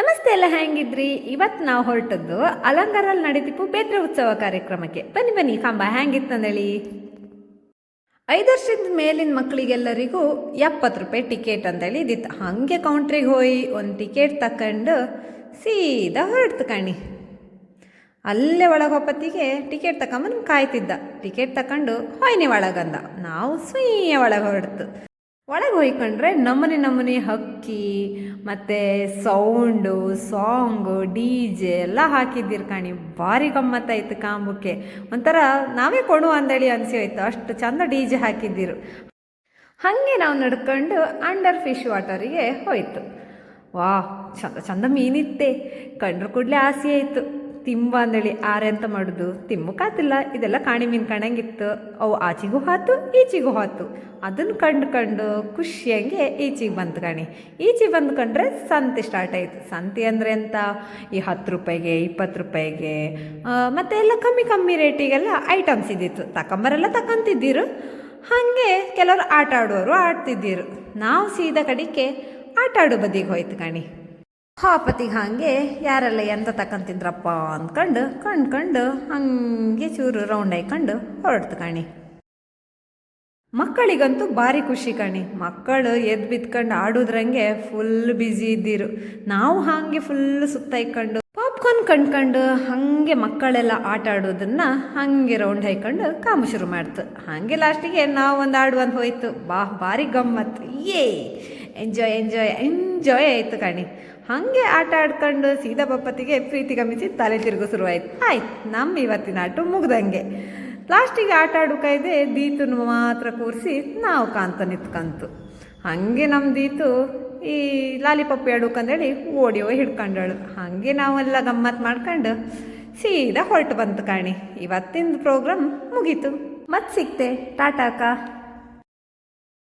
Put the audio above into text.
ನಮಸ್ತೆ ಎಲ್ಲ ಹೆಂಗಿದ್ರಿ? ಇವತ್ತು ನಾವು ಹೊರಟದ್ದು ಅಲಂಗಾರಲ್ಲಿ ನಡೀತಿಪ್ಪು ಬೇತ್ರೆ ಉತ್ಸವ ಕಾರ್ಯಕ್ರಮಕ್ಕೆ. ಬನ್ನಿ ಬನ್ನಿ, ಕಂಬ ಅಂದೇಳಿ ಐದು ವರ್ಷದ ಮೇಲಿನ ಮಕ್ಕಳಿಗೆಲ್ಲರಿಗೂ ಎಪ್ಪತ್ತು ರೂಪಾಯಿ ಟಿಕೆಟ್ ಅಂತೇಳಿ ಇದ್ದಿತ್ತು ಹಾಗೆ ಕೌಂಟ್ರಿಗೆ ಹೋಗಿ ಒಂದು ಟಿಕೆಟ್ ತಕೊಂಡು ಸೀದಾ ಹೊರಡ್ತು ಕಣಿ. ಅಲ್ಲೇ ಒಳಗೆ ಹೊಪ್ಪತ್ತಿಗೆ ಟಿಕೆಟ್ ತಗೊಂಬಂದು ಕಾಯ್ತಿದ್ದ. ಟಿಕೆಟ್ ತಕೊಂಡು ಹೋಯ್ನಿ ಒಳಗಂದ. ನಾವು ಸುಯ್ಯ ಒಳಗೆ ಹೊರಡ್ತು ಒಳಗೆ ಹೋಯ್ಕೊಂಡ್ರೆ ನಮ್ಮನೆ ನಮ್ಮನೆ ಹಕ್ಕಿ, ಮತ್ತು ಸೌಂಡು ಸಾಂಗು ಡಿ ಜೆ ಎಲ್ಲ ಹಾಕಿದ್ದೀರಿ ಕಾಣಿ. ಭಾರಿ ಗಮ್ಮತ್ತಾಯ್ತು ಕಾಂಬುಕ್ಕೆ. ಒಂಥರ ನಾವೇ ಕೊಡು ಅಂದೇಳಿ ಅನಿಸಿ ಹೋಯ್ತು ಅಷ್ಟು ಚಂದ ಡಿ ಜೆ ಹಾಕಿದ್ದಿರು. ಹಾಗೆ ನಾವು ನಡ್ಕೊಂಡು ಅಂಡರ್ ಫಿಶ್ ವಾಟರಿಗೆ ಹೋಯ್ತು. ವಾ ಚಂದ ಚಂದ ಮೀನಿತ್ತೆ. ಕಂಡ್ರು ಕೂಡಲೇ ಆಸೆ ಆಯಿತು ತಿಂಬ ಅಂದೇಳಿ, ಆರೆ ಅಂತ ಮಾಡೋದು. ತಿಮ್ಮಕ್ಕಾತಿಲ್ಲ ಇದೆಲ್ಲ ಕಾಣಿ ಮೀನು ಕಾಣಂಗಿತ್ತು. ಅವು ಆಚೆಗೂ ಹಾತು, ಈಚೆಗೂ ಹಾತು. ಅದನ್ನು ಕಂಡು ಕಂಡು ಖುಷಿಯಂಗೆ ಈಚೆಗೆ ಬಂತು ಕಾಣಿ. ಈಚೆಗೆ ಬಂದ್ಕೊಂಡ್ರೆ ಸಂತೆ ಸ್ಟಾರ್ಟ್ ಆಯಿತು. ಸಂತೆ ಅಂದರೆ ಎಂತ? ಈ ಹತ್ತು ರೂಪಾಯಿಗೆ, ಇಪ್ಪತ್ತು ರೂಪಾಯಿಗೆ ಮತ್ತೆ ಎಲ್ಲ ಕಮ್ಮಿ ಕಮ್ಮಿ ರೇಟಿಗೆಲ್ಲ ಐಟಮ್ಸ್ ಇದ್ದಿತ್ತು. ತಕಂಬರೆಲ್ಲ ತಕಂತಿದ್ದೀರು. ಹಾಗೆ ಕೆಲವರು ಆಟ ಆಡುವವರು ಆಡ್ತಿದ್ದಿರು. ನಾವು ಸೀದಾ ಕಡಿಕೆ ಆಟ ಆಡೋ ಬದಿಗೆ ಹೋಯ್ತು ಕಾಣಿ. ಹಾಪತಿಗೆ ಹಾಗೆ, ಯಾರೆಲ್ಲ ಎಂತ ತಕ್ಕಂತಿದ್ರಪ್ಪ ಅಂದ್ಕೊಂಡು ಕಂಡ್ಕೊಂಡು ಹಂಗೆ ಚೂರು ರೌಂಡ್ ಹಾಯ್ಕೊಂಡು ಹೊರಡ್ತು ಕಾಣಿ. ಮಕ್ಕಳಿಗಂತೂ ಭಾರಿ ಖುಷಿ ಕಾಣಿ. ಮಕ್ಕಳು ಎದ್ದು ಬಿತ್ಕೊಂಡು ಆಡೋದ್ರಂಗೆ ಫುಲ್ ಬ್ಯುಸಿ ಇದ್ದಿರು. ನಾವು ಹಾಗೆ ಫುಲ್ ಸುತ್ತ ಇಕ್ಕೊಂಡು ಪಾಪ್ಕಾರ್ನ್ ಕಂಡ್ಕೊಂಡು ಹಾಗೆ ಮಕ್ಕಳೆಲ್ಲ ಆಟ ಆಡೋದನ್ನ ಹಾಗೆ ರೌಂಡ್ ಹಾಯ್ಕೊಂಡು ಕಾಮ ಶುರು ಮಾಡ್ತು. ಹಾಗೆ ಲಾಸ್ಟಿಗೆ ನಾವು ಒಂದು ಆಡುವಂತ ಹೋಯ್ತು. ಬಾ, ಭಾರಿ ಗಮ್ಮತ್ತು ಏ ಎಂಜಾಯ್ ಎಂಜಾಯ್ ಎಂಜಾಯ್ ಆಯ್ತು ಕಾಣಿ. ಹಾಗೆ ಆಟ ಆಡ್ಕೊಂಡು ಸೀದಾ ಬಪ್ಪತ್ತಿಗೆ ಪ್ರೀತಿ ಗಮಿಸಿ ತಲೆ ತಿರುಗು ಶುರುವಾಯ್ತು. ಆಯ್ತು, ನಮ್ಮ ಇವತ್ತಿನ ಆಟ ಮುಗ್ದಂಗೆ. ಲಾಸ್ಟಿಗೆ ಆಟ ಆಡೋ ಕಾಯ್ದೆ ದೀತನ ಮಾತ್ರ ಕೂರಿಸಿ ನಾವು ಕಾಂತ ನಿಂತ್ಕಂತು. ಹಾಗೆ ನಮ್ಮ ದೀತು ಈ ಆಡೋಕಂದೇಳಿ ಓಡಿ ಹೋಗಿ ಹಿಡ್ಕೊಂಡಳು. ಹಾಗೆ ನಾವೆಲ್ಲ ಗಮ್ಮತ್ತು ಮಾಡ್ಕೊಂಡು ಸೀದಾ ಹೊರಟು ಬಂತು ಕಾಣಿ. ಇವತ್ತಿನ ಪ್ರೋಗ್ರಾಮ್ ಮುಗೀತು. ಮತ್ತೆ ಸಿಕ್ತೆ ಟಾಟಾಕ